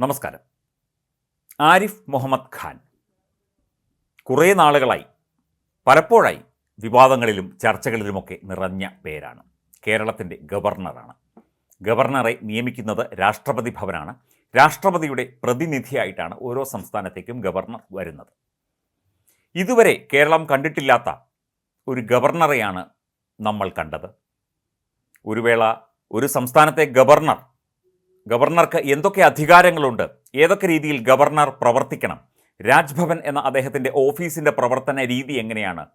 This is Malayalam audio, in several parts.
നമസ്കാരം. ആരിഫ് മുഹമ്മദ് ഖാൻ. കുറേ നാളുകളായി പലപ്പോഴായി വിവാദങ്ങളിലും ചർച്ചകളിലുമൊക്കെ നിറഞ്ഞ പേരാണ്. കേരളത്തിന്റെ ഗവർണറാണ്. ഗവർണറെ നിയമിക്കുന്നത് രാഷ്ട്രപതി ഭവനാണ്. രാഷ്ട്രപതിയുടെ പ്രതിനിധിയായിട്ടാണ് ഓരോ സംസ്ഥാനത്തേക്കും ഗവർണർ വരുന്നത്. ഇതുവരെ കേരളം കണ്ടിട്ടില്ലാത്ത ഒരു ഗവർണറെയാണ് നമ്മൾ കണ്ടത്. ഒരു വേള ഒരു സംസ്ഥാനത്തെ ഗവർണർ ഗവർണർക്ക് എന്തൊക്കെ അധികാരങ്ങളുണ്ട്? ഏതൊക്കെ രീതിയിൽ ഗവർണർ പ്രവർത്തിക്കണം? രാജ്ഭവൻ എന്ന അദ്ദേഹത്തിന്റെ ഓഫീസിന്റെ പ്രവർത്തന രീതി എങ്ങനെയാണ്?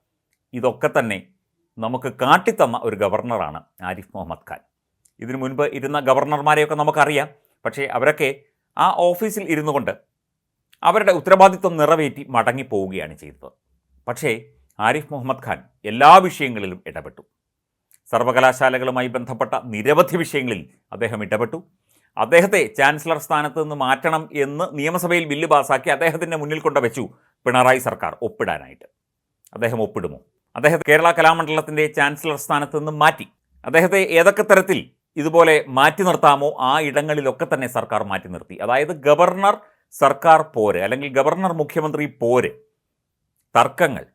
ഇതൊക്കെ തന്നെ നമുക്ക് കാട്ടിത്തന്ന ഒരു ഗവർണറാണ് ആരിഫ് മുഹമ്മദ് ഖാൻ. ഇതിനു മുൻപ് ഇരുന്ന ഗവർണർമാരെയൊക്കെ നമുക്കറിയാം. പക്ഷേ അവരൊക്കെ ആ ഓഫീസിൽ ഇരുന്നു കൊണ്ട് അവരുടെ ഉത്തരവാദിത്വം നിറവേറ്റി മടങ്ങിപ്പോവുകയാണ് ചെയ്തത്. പക്ഷേ ആരിഫ് മുഹമ്മദ് ഖാൻ എല്ലാ വിഷയങ്ങളിലും ഇടപെട്ടു. സർവകലാശാലകളുമായി ബന്ധപ്പെട്ട നിരവധി വിഷയങ്ങളിൽ അദ്ദേഹം ഇടപെട്ടു. അദ്ദേഹത്തെ ചാൻസലർ സ്ഥാനത്ത് നിന്ന് മാറ്റണം എന്ന് നിയമസഭയിൽ ബില്ല് പാസാക്കി അദ്ദേഹത്തിന്റെ മുന്നിൽ കൊണ്ട് വെച്ചു പിണറായി സർക്കാർ. ഒപ്പിടാനായിട്ട്. അദ്ദേഹം ഒപ്പിടുമോ? അദ്ദേഹത്തെ കേരള കലാമണ്ഡലത്തിന്റെ ചാൻസലർ സ്ഥാനത്ത് നിന്ന് മാറ്റി. അദ്ദേഹത്തെ ഏതൊക്കെ തരത്തിൽ ഇതുപോലെ മാറ്റി നിർത്താമോ ആ ഇടങ്ങളിലൊക്കെ തന്നെ സർക്കാർ മാറ്റി നിർത്തി. അതായത് ഗവർണർ സർക്കാർ പോര് അല്ലെങ്കിൽ ഗവർണർ മുഖ്യമന്ത്രി പോര്. തർക്കങ്ങൾ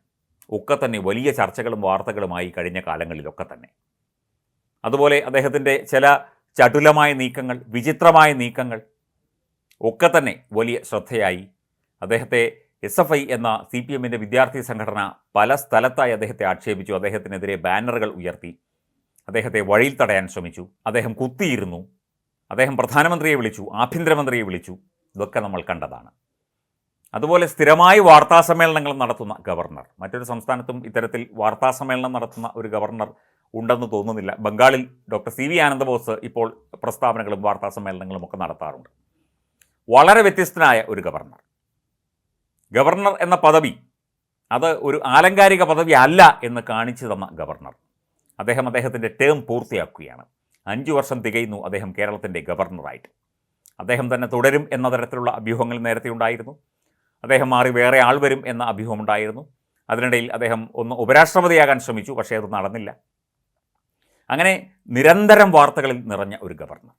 ഒക്കെ തന്നെ വലിയ ചർച്ചകളും വാർത്തകളുമായി കഴിഞ്ഞ കാലങ്ങളിലൊക്കെ തന്നെ. അതുപോലെ അദ്ദേഹത്തിന്റെ ചില ചടുലമായ നീക്കങ്ങൾ വിചിത്രമായ നീക്കങ്ങൾ ഒക്കെ തന്നെ വലിയ ശ്രദ്ധയായി. അദ്ദേഹത്തെ എസ് എഫ് ഐ എന്ന സി പി എമ്മിന്റെ വിദ്യാർത്ഥി സംഘടന പല സ്ഥലത്തായി അദ്ദേഹത്തെ ആക്ഷേപിച്ചു. അദ്ദേഹത്തിനെതിരെ ബാനറുകൾ ഉയർത്തി. അദ്ദേഹത്തെ വഴിയിൽ തടയാൻ ശ്രമിച്ചു. അദ്ദേഹം കുത്തിയിരുന്നു. അദ്ദേഹം പ്രധാനമന്ത്രിയെ വിളിച്ചു ആഭ്യന്തരമന്ത്രിയെ വിളിച്ചു. ഇതൊക്കെ നമ്മൾ കണ്ടതാണ്. അതുപോലെ സ്ഥിരമായി വാർത്താസമ്മേളനങ്ങൾ നടത്തുന്ന ഗവർണർ മറ്റൊരു സംസ്ഥാനത്തും ഇത്തരത്തിൽ വാർത്താസമ്മേളനം നടത്തുന്ന ഒരു ഗവർണർ ഉണ്ടെന്ന് തോന്നുന്നില്ല. ബംഗാളിൽ ഡോക്ടർ സി വി ആനന്ദബോസ് ഇപ്പോൾ പ്രസ്താവനകളും വാർത്താ സമ്മേളനങ്ങളും ഒക്കെ നടത്താറുണ്ട്. വളരെ വ്യത്യസ്തനായ ഒരു ഗവർണർ. ഗവർണർ എന്ന പദവി അത് ഒരു ആലങ്കാരിക പദവി അല്ല എന്ന് കാണിച്ചു തന്ന ഗവർണർ. അദ്ദേഹം അദ്ദേഹത്തിന്റെ ടേം പൂർത്തിയാക്കുകയാണ്. അഞ്ചു വർഷം തികയുന്നു അദ്ദേഹം കേരളത്തിന്റെ ഗവർണറായിട്ട്. അദ്ദേഹം തന്നെ തുടരും എന്ന തരത്തിലുള്ള അഭ്യൂഹങ്ങൾ നേരത്തെ ഉണ്ടായിരുന്നു. അദ്ദേഹം മാറി വേറെ ആൾ വരും എന്ന അഭ്യൂഹമുണ്ടായിരുന്നു അതിനിടയിൽ അദ്ദേഹം ഒന്ന് ഉപരാഷ്ട്രപതിയാകാൻ ശ്രമിച്ചു പക്ഷേ അത് നടന്നില്ല. അങ്ങനെ നിരന്തരം വാർത്തകളിൽ നിറഞ്ഞ ഒരു ഗവർണർ.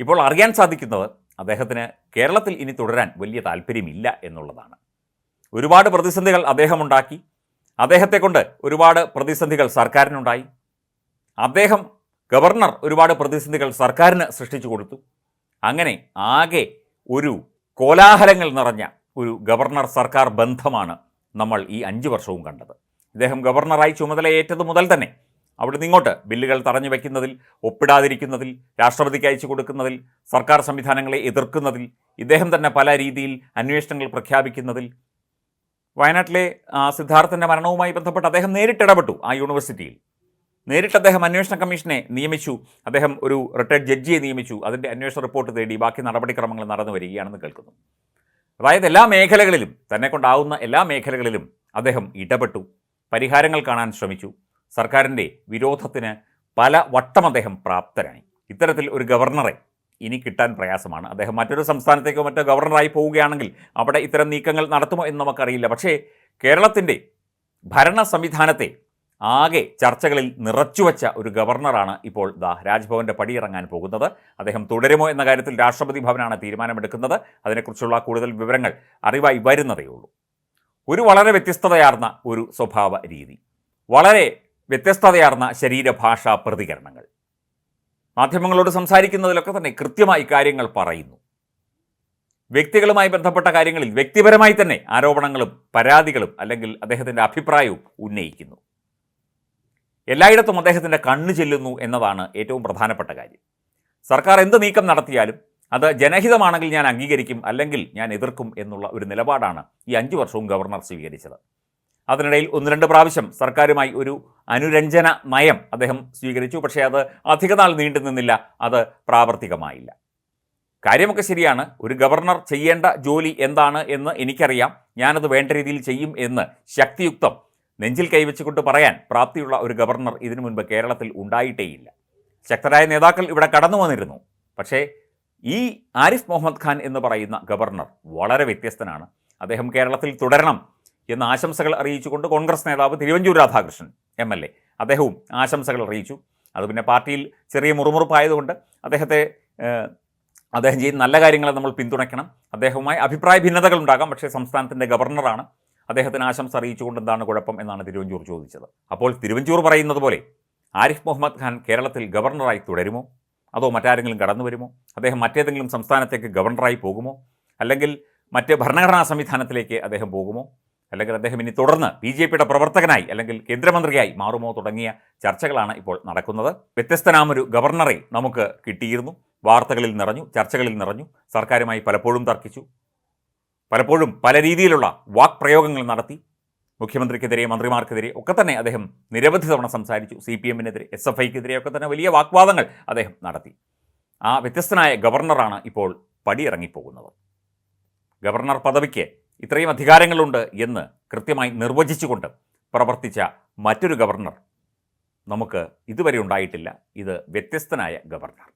ഇപ്പോൾ അറിയാൻ സാധിക്കുന്നത് അദ്ദേഹത്തിന് കേരളത്തിൽ ഇനി തുടരാൻ വലിയ താല്പര്യമില്ല എന്നുള്ളതാണ്. ഒരുപാട് പ്രതിസന്ധികൾ അദ്ദേഹം ഉണ്ടാക്കി അദ്ദേഹത്തെ കൊണ്ട് ഒരുപാട് പ്രതിസന്ധികൾ സർക്കാരിനുണ്ടായി. അദ്ദേഹം ഗവർണർ ഒരുപാട് പ്രതിസന്ധികൾ സർക്കാരിന് സൃഷ്ടിച്ചു കൊടുത്തു. അങ്ങനെ ആകെ ഒരു കോലാഹലങ്ങൾ നിറഞ്ഞ ഒരു ഗവർണർ സർക്കാർ ബന്ധമാണ് നമ്മൾ ഈ അഞ്ച് വർഷവും കണ്ടത്. ഇദ്ദേഹം ഗവർണറായി ചുമതലയേറ്റത് മുതൽ തന്നെ. അവിടുന്ന് ഇങ്ങോട്ട് ബില്ലുകൾ തടഞ്ഞു വയ്ക്കുന്നതിൽ ഒപ്പിടാതിരിക്കുന്നതിൽ രാഷ്ട്രപതിക്ക് അയച്ചു കൊടുക്കുന്നതിൽ സർക്കാർ സംവിധാനങ്ങളെ എതിർക്കുന്നതിൽ ഇദ്ദേഹം തന്നെ പല രീതിയിൽ അന്വേഷണങ്ങൾ പ്രഖ്യാപിക്കുന്നതിൽ വയനാട്ടിലെ സിദ്ധാർത്ഥന്റെ മരണവുമായി ബന്ധപ്പെട്ട് അദ്ദേഹം നേരിട്ട് ഇടപെട്ടു ആ യൂണിവേഴ്സിറ്റിയിൽ. നേരിട്ട് അദ്ദേഹം അന്വേഷണ കമ്മീഷനെ നിയമിച്ചു. അദ്ദേഹം ഒരു റിട്ടയർഡ് ജഡ്ജിയെ നിയമിച്ചു. അതിന്റെ അന്വേഷണ റിപ്പോർട്ട് തേടി ബാക്കി നടപടിക്രമങ്ങൾ നടന്നു വരികയാണെന്ന് കേൾക്കുന്നു. അതായത് എല്ലാ മേഖലകളിലും തന്നെ കൊണ്ടാവുന്ന എല്ലാ മേഖലകളിലും അദ്ദേഹം ഇടപെട്ടു. പരിഹാരങ്ങൾ കാണാൻ ശ്രമിച്ചു. സർക്കാരിന്റെ വിരോധത്തിന് പല വട്ടം അദ്ദേഹം പ്രാപ്തരായി ഇത്തരത്തിൽ ഒരു ഗവർണറെ ഇനി കിട്ടാൻ പ്രയാസമാണ്. അദ്ദേഹം മറ്റൊരു സംസ്ഥാനത്തേക്കോ മറ്റോ ഗവർണറായി പോവുകയാണെങ്കിൽ അവിടെ ഇത്തരം നീക്കങ്ങൾ നടത്തുമോ എന്ന് നമുക്കറിയില്ല. പക്ഷേ കേരളത്തിന്റെ ഭരണ സംവിധാനത്തെ ആകെ ചർച്ചകളിൽ നിറച്ചുവച്ച ഒരു ഗവർണറാണ് ഇപ്പോൾ ദാ രാജ്ഭവന്റെ പടിയിറങ്ങാൻ പോകുന്നത്. അദ്ദേഹം തുടരുമോ എന്ന കാര്യത്തിൽ രാഷ്ട്രപതി ഭവനാണ് തീരുമാനമെടുക്കുന്നത്. അതിനെക്കുറിച്ചുള്ള കൂടുതൽ വിവരങ്ങൾ അറിവായി വരുന്നതേ ഉള്ളൂ ഒരു വളരെ വ്യത്യസ്തതയാർന്ന ഒരു സ്വഭാവ രീതി. വളരെ വ്യത്യസ്തതയാർന്ന ശരീരഭാഷാ പ്രതികരണങ്ങൾ. മാധ്യമങ്ങളോട് സംസാരിക്കുന്നതിലൊക്കെ തന്നെ കൃത്യമായി കാര്യങ്ങൾ പറയുന്നു. വ്യക്തികളുമായി ബന്ധപ്പെട്ട കാര്യങ്ങളിൽ വ്യക്തിപരമായി തന്നെ ആരോപണങ്ങളും പരാതികളും അല്ലെങ്കിൽ അദ്ദേഹത്തിന്റെ അഭിപ്രായവും ഉന്നയിക്കുന്നു. എല്ലായിടത്തും അദ്ദേഹത്തിന്റെ കണ്ണ് ചെല്ലുന്നു എന്നതാണ് ഏറ്റവും പ്രധാനപ്പെട്ട കാര്യം. സർക്കാർ എന്ത് നീക്കം നടത്തിയാലും അത് ജനഹിതമാണെങ്കിൽ ഞാൻ അംഗീകരിക്കും അല്ലെങ്കിൽ ഞാൻ എതിർക്കും എന്നുള്ള ഒരു നിലപാടാണ് ഈ അഞ്ച് വർഷവും ഗവർണർ സ്വീകരിച്ചത്. അതിനിടയിൽ ഒന്ന് രണ്ട് പ്രാവശ്യം സർക്കാരുമായി ഒരു അനുരഞ്ജന നയം അദ്ദേഹം സ്വീകരിച്ചു. പക്ഷേ അത് അധികനാൾ നീണ്ടു നിന്നില്ല. അത് പ്രാവർത്തികമായില്ല. കാര്യമൊക്കെ ശരിയാണ്. ഒരു ഗവർണർ ചെയ്യേണ്ട ജോലി എന്താണ് എന്ന് എനിക്കറിയാം. ഞാനത് വേണ്ട രീതിയിൽ ചെയ്യും എന്ന് ശക്തിയുക്തം നെഞ്ചിൽ കൈവച്ചുകൊണ്ട് പറയാൻ പ്രാപ്തിയുള്ള ഒരു ഗവർണർ ഇതിനു മുൻപ് കേരളത്തിൽ ഉണ്ടായിട്ടേയില്ല. ശക്തരായ നേതാക്കൾ ഇവിടെ കടന്നു വന്നിരുന്നു. പക്ഷേ ഈ ആരിഫ് മുഹമ്മദ് ഖാൻ എന്ന് പറയുന്ന ഗവർണർ വളരെ വ്യത്യസ്തനാണ്. അദ്ദേഹം കേരളത്തിൽ തുടരണം എന്ന ആശംസകൾ അറിയിച്ചുകൊണ്ട് കോൺഗ്രസ് നേതാവ് Thiruvanchoor Radhakrishnan M L A. അദ്ദേഹവും ആശംസകൾ അറിയിച്ചു. അത് പിന്നെ പാർട്ടിയിൽ ചെറിയ മുറുമുറുപ്പായതുകൊണ്ട് അദ്ദേഹത്തെ അദ്ദേഹം ചെയ്യുന്ന നല്ല കാര്യങ്ങളെ നമ്മൾ പിന്തുണയ്ക്കണം. അദ്ദേഹവുമായി അഭിപ്രായ ഭിന്നതകൾ ഉണ്ടാകാം. പക്ഷേ സംസ്ഥാനത്തിന്റെ ഗവർണറാണ്. അദ്ദേഹത്തിന് ആശംസ അറിയിച്ചുകൊണ്ട് എന്താണ് കുഴപ്പം എന്നാണ് തിരുവഞ്ചൂർ ചോദിച്ചത്. അപ്പോൾ തിരുവഞ്ചൂർ പറയുന്നത് പോലെ ആരിഫ് മുഹമ്മദ് ഖാൻ കേരളത്തിൽ ഗവർണറായി തുടരുമോ? അതോ മറ്റാരെങ്കിലും കടന്നു വരുമോ? അദ്ദേഹം മറ്റേതെങ്കിലും സംസ്ഥാനത്തേക്ക് ഗവർണറായി പോകുമോ? അല്ലെങ്കിൽ മറ്റ് ഭരണഘടനാ സംവിധാനത്തിലേക്ക് അദ്ദേഹം പോകുമോ? അല്ലെങ്കിൽ അദ്ദേഹം ഇനി തുടർന്ന് ബി ജെ പിയുടെ പ്രവർത്തകനായി അല്ലെങ്കിൽ കേന്ദ്രമന്ത്രിയായി മാറുമോ തുടങ്ങിയ ചർച്ചകളാണ് ഇപ്പോൾ നടക്കുന്നത്. വ്യത്യസ്തനാമൊരു ഗവർണറെ നമുക്ക് കിട്ടിയിരുന്നു. വാർത്തകളിൽ നിറഞ്ഞു ചർച്ചകളിൽ നിറഞ്ഞു സർക്കാരുമായി പലപ്പോഴും തർക്കിച്ചു പലപ്പോഴും പല രീതിയിലുള്ള വാക് പ്രയോഗങ്ങൾ നടത്തി മുഖ്യമന്ത്രിക്കെതിരെ മന്ത്രിമാർക്കെതിരെ ഒക്കെ തന്നെ അദ്ദേഹം നിരവധി തവണ സംസാരിച്ചു. സി പി എമ്മിനെതിരെ എസ് എഫ് ഐക്കെതിരെ ഒക്കെ തന്നെ വലിയ വാഗ്വാദങ്ങൾ അദ്ദേഹം നടത്തി. ആ വ്യത്യസ്തനായ ഗവർണറാണ് ഇപ്പോൾ പടിയിറങ്ങിപ്പോകുന്നത്. ഗവർണർ പദവിക്ക് ഇത്രയും അധികാരങ്ങളുണ്ട് എന്ന് കൃത്യമായി നിർവചിച്ചുകൊണ്ട് പ്രവർത്തിച്ച മറ്റൊരു ഗവർണർ നമുക്ക് ഇതുവരെ ഉണ്ടായിട്ടില്ല. ഇത് വ്യത്യസ്തനായ ഗവർണർ.